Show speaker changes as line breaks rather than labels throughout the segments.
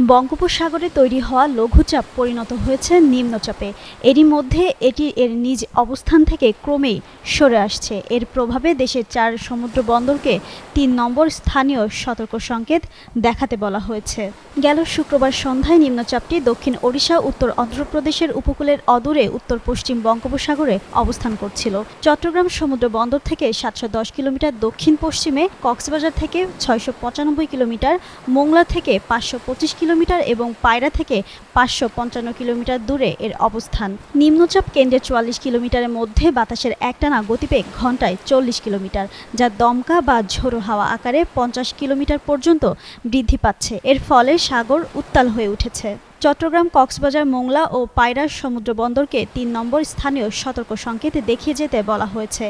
বঙ্গোপসাগরে তৈরি হওয়া লঘুচাপ পরিণত হয়েছে নিম্নচাপে। এরই মধ্যে এটি এর নিজ অবস্থান থেকে ক্রমেই সরে আসছে। এর প্রভাবে দেশের চার সমুদ্র বন্দরকে তিন নম্বর স্থানীয় সতর্ক সংকেত দেখাতে বলা হয়েছে। গেল শুক্রবার সন্ধ্যায় নিম্নচাপটি দক্ষিণ ওড়িশা, উত্তর অন্ধ্রপ্রদেশের উপকূলের অদূরে উত্তর পশ্চিম বঙ্গোপসাগরে অবস্থান করছিল। চট্টগ্রাম সমুদ্র বন্দর থেকে সাতশো দশ কিলোমিটার দক্ষিণ পশ্চিমে, কক্সবাজার থেকে ছয়শো পঁচানব্বই কিলোমিটার, মোংলা থেকে পাঁচশো পঁচিশ কিলোমিটার এবং পায়রা থেকে পাঁচশো পঞ্চান্ন কিলোমিটার দূরে এর অবস্থান। নিম্নচাপ কেন্দ্রে চুয়াল্লিশ কিলোমিটারের মধ্যে বাতাসের একটানা গতিবেগ ঘন্টায় চল্লিশ কিলোমিটার, যা দমকা বা ঝোড়ো হাওয়া আকারে পঞ্চাশ কিলোমিটার পর্যন্ত বৃদ্ধি পাচ্ছে। এর ফলে সাগর উত্তাল হয়ে উঠেছে। চট্টগ্রাম, কক্সবাজার, মোংলা ও পায়রা সমুদ্র বন্দরকে তিন নম্বর স্থানীয় সতর্ক সংকেত দেখিয়ে যেতে বলা হয়েছে।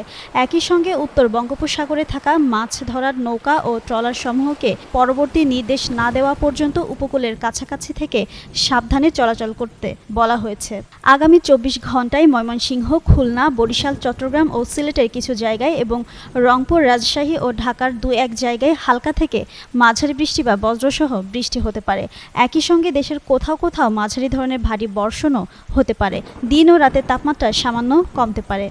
একই সঙ্গে উত্তর বঙ্গোপসাগরে থাকা মাছ ধরার নৌকা ও ট্রলার সমূহকে পরবর্তী নির্দেশ না দেওয়া পর্যন্ত উপকূলের কাছাকাছি থেকে সাবধানে চলাচল করতে বলা হয়েছে। আগামী চব্বিশ ঘন্টায় ময়মনসিংহ, খুলনা, বরিশাল, চট্টগ্রাম ও সিলেটের কিছু জায়গায় এবং রংপুর, রাজশাহী ও ঢাকার দু এক জায়গায় হালকা থেকে মাঝারি বৃষ্টি বা বজ্রসহ বৃষ্টি হতে পারে। একই সঙ্গে দেশের কোথাও কোথাও মাঝারি ধরনের ভারী বর্ষণও হতে পারে। দিন ও রাতের তাপমাত্রা সামান্য কমতে পারে।